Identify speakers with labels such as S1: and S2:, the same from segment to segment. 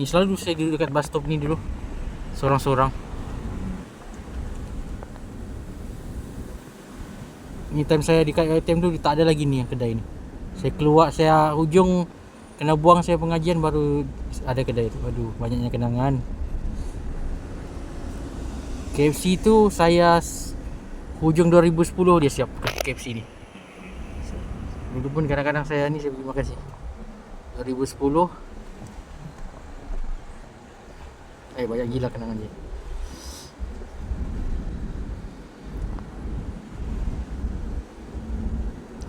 S1: Ni selalu saya duduk dekat bus stop ni dulu. Seorang-seorang. Ni time saya dekat ATM tu tak ada lagi ni yang kedai ni. Saya keluar saya hujung kena buang saya pengajian baru ada kedai tu. Aduh, banyaknya kenangan. KFC tu saya hujung 2010 dia siap KFC ni. Dulu pun kadang-kadang saya ni saya pergi makan sini. 2010 Eh banyak gila kenangan dia.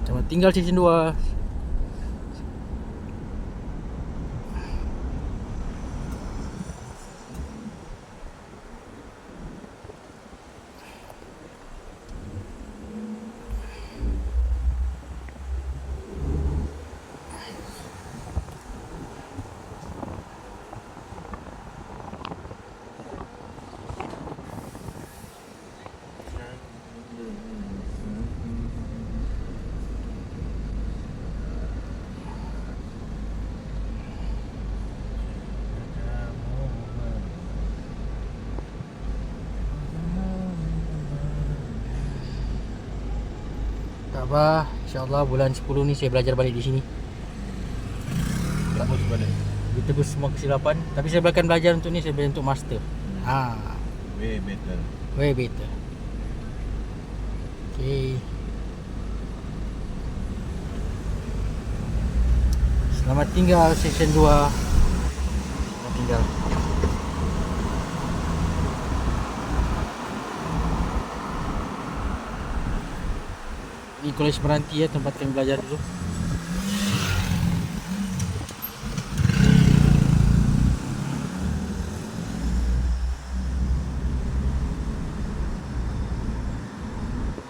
S1: Cuma tinggal season 2 Tak apa InsyaAllah bulan 10 ni saya belajar balik di sini.
S2: Tebus balik.
S1: Dia tebus semua kesilapan. Tapi saya akan belajar untuk ni Saya belajar untuk master. Ha,
S2: Way better.
S1: way better. Okay Selamat tinggal session 2 Selamat tinggal Ini kolej Meranti ya tempat kami belajar dulu.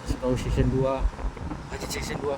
S1: Sekarang session 2 Aja session 2